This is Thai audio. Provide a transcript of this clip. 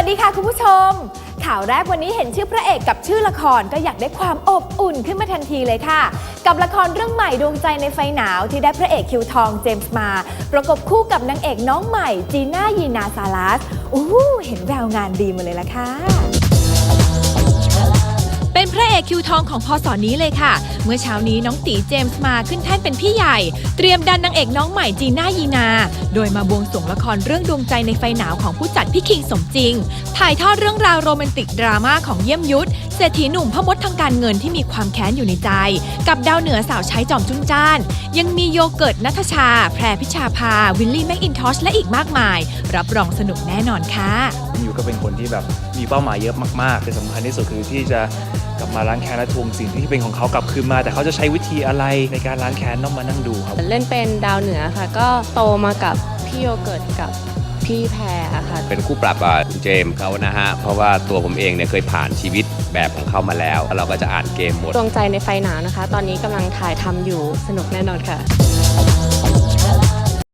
ัสดีค่ะคุณผู้ชม ข่าวแรกวันนี้เห็นชื่อพระเอกกับชื่อละครก็อยากได้ความอบอุ่นขึ้นมาทันทีเลยค่ะ กับละครเรื่องใหม่ดวงใจในไฟหนาวที่ได้พระเอกคิวทองเจมส์มา ประกบคู่กับนางเอกน้องใหม่จีน่ายีนาซาลัสอู้เห็นแววงานดีมาเลยละค่ะ คิวทองของพศนี้เลยค่ะ เมื่อเช้านี้น้องตีเจมส์มาขึ้นแท่นเป็นพี่ใหญ่ เตรียมดันนางเอกน้องใหม่จีน่ายีนา โดยมาบวงสรวงละครเรื่องดวงใจในไฟหนาวของผู้จัดพี่คิงสมจริง ถ่ายทอดเรื่องราวโรแมนติกดราม่าของเยี่ยมยุทธเศรษฐีหนุ่มพ่อมดทางการเงินที่มีความแค้นอยู่ในใจ กับดาวเหนือสาวใช้จอมจุนจ้าน ยังมีโยเกิร์ตนัทชา แพรพิชาภา วิลลี่แมคอินทอชและอีกมากมาย รับรองสนุกแน่นอนค่ะยูก็เป็นคนที่แบบมีเป้าหมายเยอะมากๆแต่สำคัญที่สุดคือที่จะกลับมาล้างแค้นและทวงสิ่งที่เป็นของเขากลับคืนมา แต่เขาจะใช้วิธีอะไรในการล้างแค้นต้องมานั่งดูครับ เล่นเป็นดาวเหนือค่ะ ก็โตมากับพี่โยเกิร์ตกับพี่แพรค่ะ เป็นคู่ปรับกับคุณเจมส์เขานะฮะ เพราะว่าตัวผมเองเนี่ยเคยผ่านชีวิตแบบของเขามาแล้วเราก็จะอ่านเกมหมด ดวงใจในไฟหนาวนะคะ ตอนนี้กำลังถ่ายทำอยู่สนุกแน่นอนค่ะ